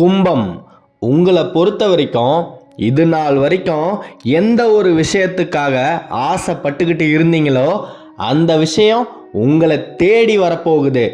கும்பம். உங்களை பொறுத்த வரைக்கும் இது நாள் வரைக்கும் எந்த ஒரு விஷயத்துக்காக ஆசைப்பட்டுக்கிட்டு இருந்தீங்களோ அந்த விஷயம் உங்களை தேடி வரப்போகுது.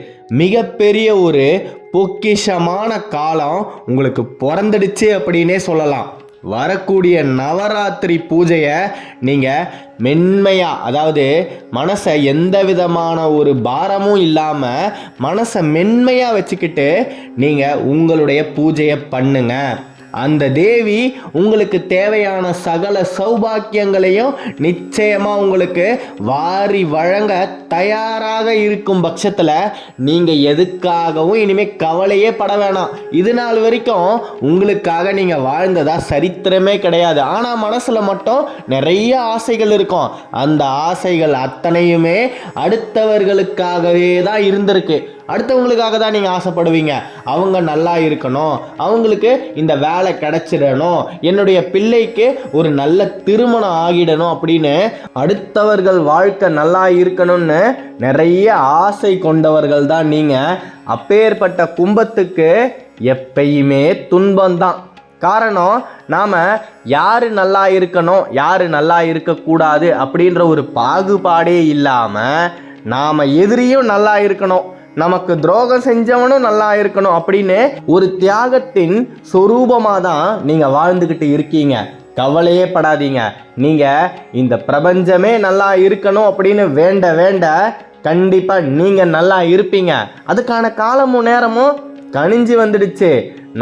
மிகப்பெரிய ஒரு பொக்கிஷமான காலம் உங்களுக்கு பிறந்துடுச்சு அப்படின்னே சொல்லலாம். வரக்கூடிய நவராத்திரி பூஜையை நீங்கள் மென்மையாக அதாவது மனசை எந்த விதமான ஒரு பாரமும் இல்லாமல் மனசை மென்மையாக வச்சுக்கிட்டு நீங்கள் உங்களுடைய பூஜையை பண்ணுங்கள் அந்த தேவி உங்களுக்கு தேவையான சகல சௌபாக்கியங்களையும் நிச்சயமாக உங்களுக்கு வாரி வழங்க தயாராக இருக்கும் பட்சத்தில் நீங்கள் எதுக்காகவும் இனிமேல் கவலையே பட வேணாம். இது நாள் வரைக்கும் உங்களுக்காக நீங்கள் வாழ்ந்ததா சரித்திரமே கிடையாது. ஆனால் மனசில் மட்டும் நிறைய ஆசைகள் இருக்கும். அந்த ஆசைகள் அத்தனையுமே அடுத்தவர்களுக்காகவே தான் இருந்திருக்கு. அடுத்தவங்களுக்காக தான் நீங்கள் ஆசைப்படுவீங்க. அவங்க நல்லா இருக்கணும். அவங்களுக்கு இந்த வேலை கிடச்சிடணும். என்னுடைய பிள்ளைக்கு ஒரு நல்ல திருமணம் ஆகிடணும் அப்படின்னு அடுத்தவர்கள் வாழ்க்கை நல்லா இருக்கணும்னு நிறைய ஆசை கொண்டவர்கள் தான் நீங்கள் அப்பேற்பட்ட கும்பத்துக்கு எப்பயுமே துன்பம்தான். காரணம் நாம் யார் நல்லா இருக்கணும் யார் நல்லா இருக்கக்கூடாது அப்படின்ற ஒரு பாகுபாடே இல்லாமல் நாம் எதிரியும் நல்லா இருக்கணும். நமக்கு துரோகம் செஞ்சவனும் நல்லா இருக்கணும் அப்படின்னு ஒரு தியாகத்தின் சொரூபமாக தான் நீங்கள் வாழ்ந்துக்கிட்டு இருக்கீங்க. கவலையே படாதீங்க. நீங்கள் இந்த பிரபஞ்சமே நல்லா இருக்கணும் அப்படின்னு வேண்ட வேண்ட கண்டிப்பாக நீங்கள் நல்லா இருப்பீங்க. அதுக்கான காலமும் நேரமும் கணிஞ்சு வந்துடுச்சு.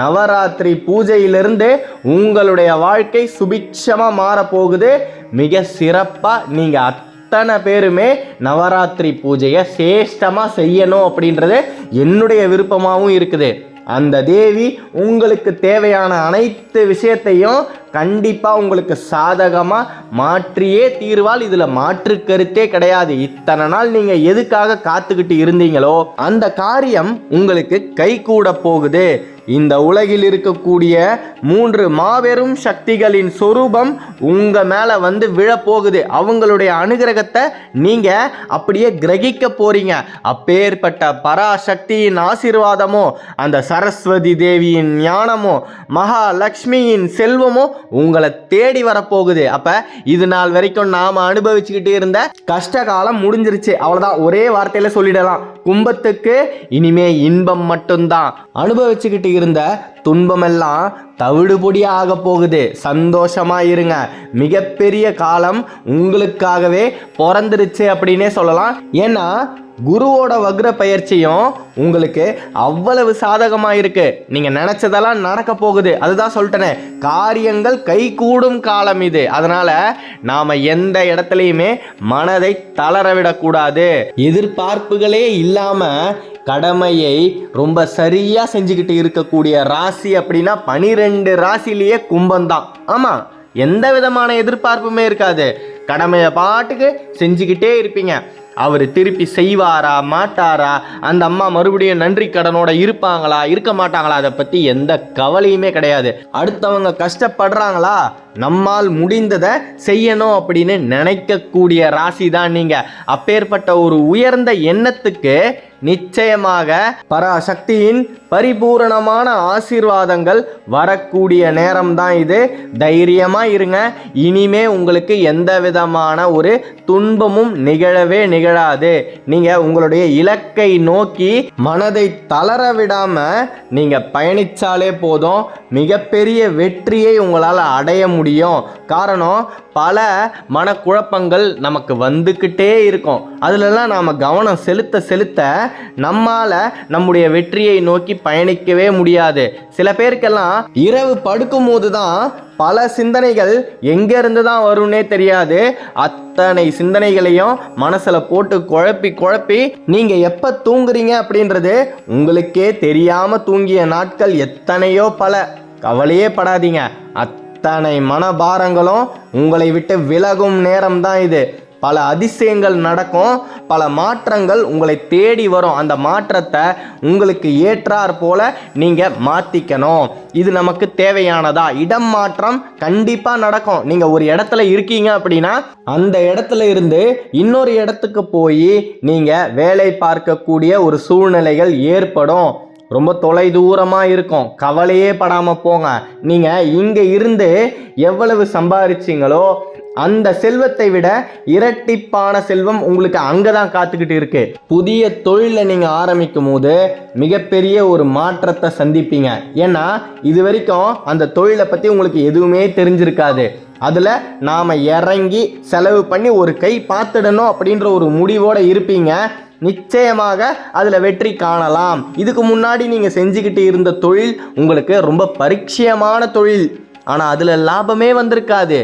நவராத்திரி பூஜையிலிருந்து உங்களுடைய வாழ்க்கை சுபிக்ஷமாக மாறப்போகுது. மிக சிறப்பாக நீங்கள் அத்தனை பேருமே நவராத்திரி பூஜையை சேஷ்டமாக செய்யணும் அப்படின்றது என்னுடைய விருப்பமாகவும் இருக்குது. அந்த தேவி உங்களுக்கு தேவையான அனைத்து விஷயத்தையும் கண்டிப்பாக உங்களுக்கு சாதகமாக மாற்றியே தீர்வால் இதில் மாற்று கருத்தே கிடையாது. இத்தனை நாள் நீங்கள் எதுக்காக காத்துக்கிட்டு இருந்தீங்களோ அந்த காரியம் உங்களுக்கு கைகூட போகுது. இந்த உலகில் இருக்கக்கூடிய மூன்று மாபெரும் சக்திகளின் சொரூபம் உங்க மேல வந்து விழப்போகுது. அவங்களுடைய அனுகிரகத்தை நீங்க அப்படியே கிரகிக்க போறீங்க. அப்பேற்பட்ட பராசக்தியின் ஆசீர்வாதமோ அந்த சரஸ்வதி தேவியின் ஞானமோ மகாலட்சுமியின் செல்வமோ உங்களை தேடி வரப்போகுது. அப்ப இது நாள் வரைக்கும் நாம அனுபவிச்சுக்கிட்டு இருந்த கஷ்ட காலம் முடிஞ்சிருச்சு. அவ்வளவுதான். ஒரே வார்த்தையில சொல்லிடலாம். கும்பத்துக்கு இனிமே இன்பம் மட்டும்தான். அனுபவிச்சுக்கிட்டு இருந்த துன்பமெல்லாம் தவிடுபொடி ஆக போகுது. சந்தோஷமா இருங்க மிகப்பெரிய காலம் உங்களுக்காகவே பிறந்துருச்சு அப்படின்னே சொல்லலாம். ஏன்னா குருவோட வக்ர பயிற்சியும் உங்களுக்கு அவ்வளவு சாதகமாக இருக்கு நீங்கள் நினச்சதெல்லாம் நடக்க போகுது. அதுதான் சொல்லிட்டேனே. காரியங்கள் கைகூடும் காலம் இது. அதனால நாம் எந்த இடத்துலையுமே மனதை தளர விடக்கூடாது எதிர்பார்ப்புகளே இல்லாமல் கடமையை ரொம்ப சரியாக செஞ்சுக்கிட்டு இருக்கக்கூடிய ராசி அப்படின்னா பனிரெண்டு ராசிலேயே கும்பம் தான் ஆமா எந்த விதமான எதிர்பார்ப்புமே இருக்காது. கடமையை பாட்டுக்கு செஞ்சுக்கிட்டே இருப்பீங்க. அவர் திருப்பி செய்வாரா மாட்டாரா? அந்த அம்மா மறுபடியும் நன்றி கடனோட இருப்பாங்களா இருக்க மாட்டாங்களா? அதை பற்றி எந்த கவலையுமே கிடையாது. அடுத்தவங்க கஷ்டப்படுறாங்களா? நம்மால் முடிந்ததை செய்யணும் அப்படின்னு நினைக்கக்கூடிய ராசி தான் நீங்கள் அப்பேற்பட்ட ஒரு உயர்ந்த எண்ணத்துக்கு நிச்சயமாக பராசக்தியின் பரிபூரணமான ஆசீர்வாதங்கள் வரக்கூடிய நேரம்தான் இது. தைரியமாக இருங்க. இனிமே உங்களுக்கு எந்த வித விதமான ஒரு துன்பமும் நிகழவே நிகழாது. நீங்கள் உங்களுடைய இலக்கை நோக்கி மனதை தளர விடாம நீங்கள் பயணிச்சாலே போதும். மிகப்பெரிய வெற்றியை உங்களால் அடைய முடியும். காரணம் பல மனக்குழப்பங்கள் நமக்கு வந்துக்கிட்டே இருக்கும். அதிலெல்லாம் நாம் கவனம் செலுத்த செலுத்த நம்மால் நம்முடைய வெற்றியை நோக்கி பயணிக்கவே முடியாது. சில பேருக்கெல்லாம் இரவு படுக்கும் போது தான் பல சிந்தனைகள் எங்கேருந்து தான் வரும்னே தெரியாது. அத்தனை சிந்தனைகளையும் மனசில் போட்டு குழப்பி குழப்பி நீங்கள் எப்போ தூங்குறீங்க அப்படின்றது உங்களுக்கே தெரியாமல் தூங்கிய நாட்கள் எத்தனையோ பல. கவலையே படாதீங்க. அத்தனை மனபாரங்களும் உங்களை விட்டு விலகும் நேரம் தான் இது. பல அதிசயங்கள் நடக்கும் பல மாற்றங்கள் உங்களை தேடி வரும். அந்த மாற்றத்தை உங்களுக்கு ஏற்றாற் போல நீங்கள் மாற்றிக்கணும் இது நமக்கு தேவையானதா? இடம் மாற்றம் கண்டிப்பாக நடக்கும். நீங்கள் ஒரு இடத்துல இருக்கீங்க அப்படின்னா அந்த இடத்துல இருந்து இன்னொரு இடத்துக்கு போய் நீங்கள் வேலை பார்க்கக்கூடிய ஒரு சூழ்நிலைகள் ஏற்படும். ரொம்ப தொலை தூரமாக இருக்கும். கவலையே படாமல் போங்க. நீங்கள் இங்கே இருந்து எவ்வளவு சம்பாரிச்சிங்களோ அந்த செல்வத்தை விட இரட்டிப்பான செல்வம் உங்களுக்கு அங்கே தான் காத்துக்கிட்டு இருக்கு. புதிய தொழிலை நீங்கள் ஆரம்பிக்கும் போது மிகப்பெரிய ஒரு மாற்றத்தை சந்திப்பீங்க. ஏன்னா இது வரைக்கும் அந்த தொழிலை பற்றி உங்களுக்கு எதுவுமே தெரிஞ்சிருக்காது. அதில் நாம் இறங்கி செலவு பண்ணி ஒரு கை பார்த்துடணும் அப்படின்ற ஒரு முடிவோடு இருப்பீங்க. நிச்சயமாக அதில் வெற்றி காணலாம். இதுக்கு முன்னாடி நீங்கள் செஞ்சுக்கிட்டு இருந்த தொழில் உங்களுக்கு ரொம்ப பரிச்சயமான தொழில். ஆனால் அதில் லாபமே வந்திருக்காது.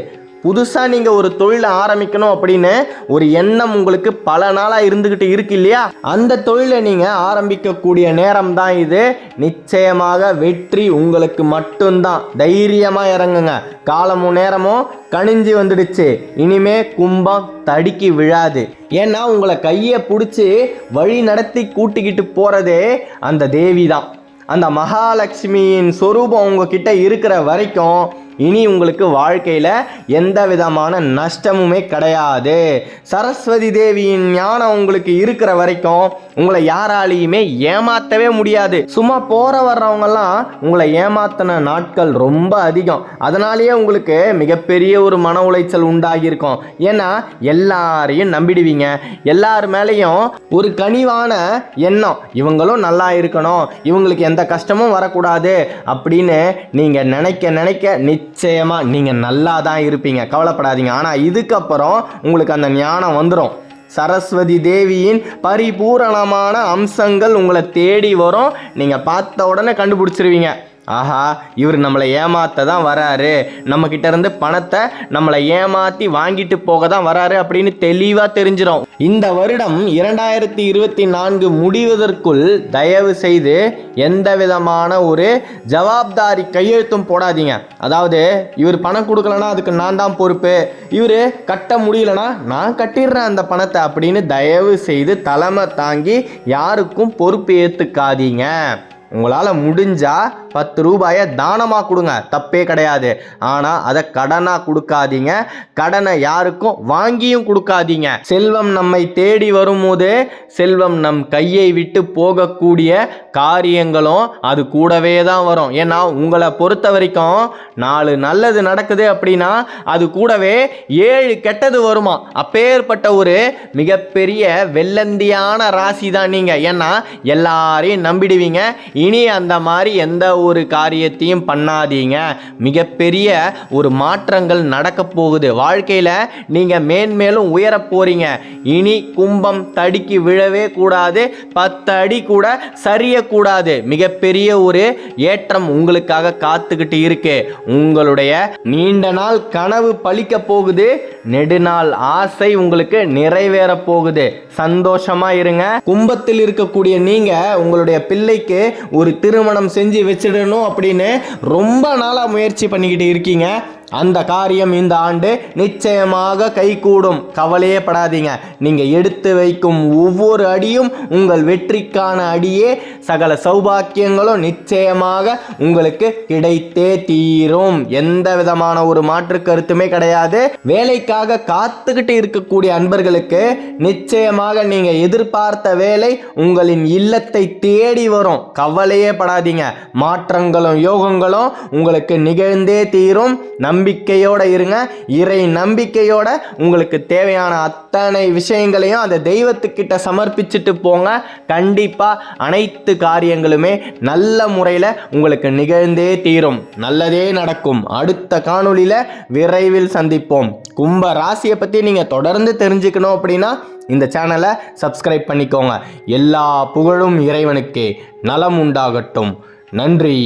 புதுசாக நீங்கள் ஒரு தொழிலை ஆரம்பிக்கணும் அப்படின்னு ஒரு எண்ணம் உங்களுக்கு பல நாளாக இருந்துக்கிட்டு இருக்கு இல்லையா? அந்த தொழிலை நீங்கள் ஆரம்பிக்கக்கூடிய நேரம் தான் இது. நிச்சயமாக வெற்றி உங்களுக்கு மட்டும்தான். தைரியமாக இறங்குங்க. காலமும் நேரமும் கணிஞ்சு வந்துடுச்சு. இனிமே கும்பம் தடுக்கி விழாது. ஏன்னா உங்களை கையை பிடிச்சி வழி நடத்தி கூட்டிக்கிட்டு போகிறதே அந்த தேவி தான். அந்த மகாலட்சுமியின் சொரூபம் உங்ககிட்ட இருக்கிற வரைக்கும் இனி உங்களுக்கு வாழ்க்கையில் எந்த விதமான நஷ்டமுமே கிடையாது. சரஸ்வதி தேவியின் ஞானம் உங்களுக்கு இருக்கிற வரைக்கும் உங்களை யாராலையுமே ஏமாற்றவே முடியாது. சும்மா போகிற வர்றவங்கெல்லாம் உங்களை ஏமாத்தின நாட்கள் ரொம்ப அதிகம். அதனாலேயே உங்களுக்கு மிகப்பெரிய ஒரு மன உளைச்சல் உண்டாகியிருக்கும். ஏன்னா எல்லாரையும் நம்பிடுவீங்க. எல்லார் மேலேயும் ஒரு கனிவான எண்ணம். இவங்களும் நல்லா இருக்கணும். இவங்களுக்கு எந்த கஷ்டமும் வரக்கூடாது அப்படின்னு நீங்கள் நினைக்க நினைக்க நிச்சயமாக நீங்கள் நல்லா தான் இருப்பீங்க. கவலைப்படாதீங்க. ஆனால் இதுக்கப்புறம் உங்களுக்கு அந்த ஞானம் வந்துடும் சரஸ்வதி தேவியின் பரிபூரணமான அம்சங்கள் உங்களை தேடி வரும். நீங்கள் பார்த்த உடனே கண்டுபிடிச்சிருவீங்க. ஆஹா இவர் நம்மளை ஏமாத்த தான் வராரு. நம்ம இருந்து பணத்தை நம்மளை ஏமாத்தி வாங்கிட்டு போக தான் வராரு அப்படின்னு தெளிவாக தெரிஞ்சிடும் இந்த வருடம் இரண்டாயிரத்தி இருபத்தி நான்கு முடிவதற்குள் தயவு செய்து எந்த விதமான ஒரு ஜவாப்தாரி கையெழுத்தும் போடாதீங்க. அதாவது இவர் பணம் கொடுக்கலனா அதுக்கு நான் தான் பொறுப்பு. இவர் கட்ட முடியலனா நான் கட்டிடுறேன் அந்த பணத்தை அப்படின்னு தயவு செய்து தலைமை தாங்கி யாருக்கும் பொறுப்பு ஏற்றுக்காதீங்க உங்களால் முடிஞ்சால் பத்து ரூபாயை தானமாக கொடுங்க. தப்பே கிடையாது. ஆனால் அதை கடனாக கொடுக்காதீங்க. கடனை யாருக்கும் வாங்கியும் கொடுக்காதீங்க. செல்வம் நம்மை தேடி வரும்போது செல்வம் நம் கையை விட்டு போகக்கூடிய காரியங்களும் அது கூடவே தான் வரும். ஏன்னா உங்களை பொறுத்த வரைக்கும் நாலு நல்லது நடக்குது அப்படின்னா அது கூடவே ஏழு கெட்டது வருமா? அப்பேற்பட்ட ஒரு மிகப்பெரிய வெள்ளந்தியான ராசி தான் நீங்கள் ஏன்னா எல்லாரையும் நம்பிடுவீங்க. இனி அந்த மாதிரி எந்த ஒரு காரியத்தையும் பண்ணாதீங்க. மிகப்பெரிய ஒரு மாற்றங்கள் நடக்க போகுது. வாழ்க்கையில் நீங்கள் மேன்மேலும் உயர போகிறீங்க இனி கும்பம் தடிக்கு விழவே கூடாது. பத்து அடி கூட சரியக்கூடாது. மிகப்பெரிய ஒரு ஏற்றம் உங்களுக்காக காத்துக்கிட்டு இருக்கு. உங்களுடைய நீண்ட நாள் கனவு பழிக்க போகுது. நெடுநாள் ஆசை உங்களுக்கு நிறைவேற போகுது. சந்தோஷமா இருங்க. கும்பத்தில் இருக்கக்கூடிய நீங்க உங்களுடைய பிள்ளைக்கு ஒரு திருமணம் செஞ்சு வச்சிடணும் அப்படின்னு ரொம்ப நாளாக முயற்சி பண்ணிக்கிட்டு இருக்கீங்க. அந்த காரியம் இந்த ஆண்டு நிச்சயமாக கைகூடும். கவலையே படாதீங்க. நீங்கள் எடுத்து வைக்கும் ஒவ்வொரு அடியும் உங்கள் வெற்றிக்கான அடியே. சகல சௌபாக்கியங்களும் நிச்சயமாக உங்களுக்கு கிடைத்தே தீரும். எந்த விதமான ஒரு மாற்று கருத்துமே கிடையாது. வேலைக்காக காத்துக்கிட்டு இருக்கக்கூடிய அன்பர்களுக்கு நிச்சயமாக நீங்கள் எதிர்பார்த்த வேலை உங்களின் இல்லத்தை தேடி வரும். கவலையே படாதீங்க. மாற்றங்களும் யோகங்களும் உங்களுக்கு நிகழ்ந்தே தீரும். நம் நம்பிக்கையோடு இருங்க. இறை நம்பிக்கையோட உங்களுக்கு தேவையான அத்தனை விஷயங்களையும் அந்த தெய்வத்துக்கிட்ட சமர்ப்பிச்சுட்டு போங்க. கண்டிப்பாக அனைத்து காரியங்களுமே நல்ல முறையில் உங்களுக்கு நிகழ்ந்தே தீரும். நல்லதே நடக்கும். அடுத்த காணொளியில் விரைவில் சந்திப்போம். கும்ப ராசியை பற்றி நீங்கள் தொடர்ந்து தெரிஞ்சுக்கணும் அப்படின்னா இந்த சேனலை சப்ஸ்கிரைப் பண்ணிக்கோங்க. எல்லா புகழும் இறைவனுக்கே. நலம் உண்டாகட்டும். நன்றி.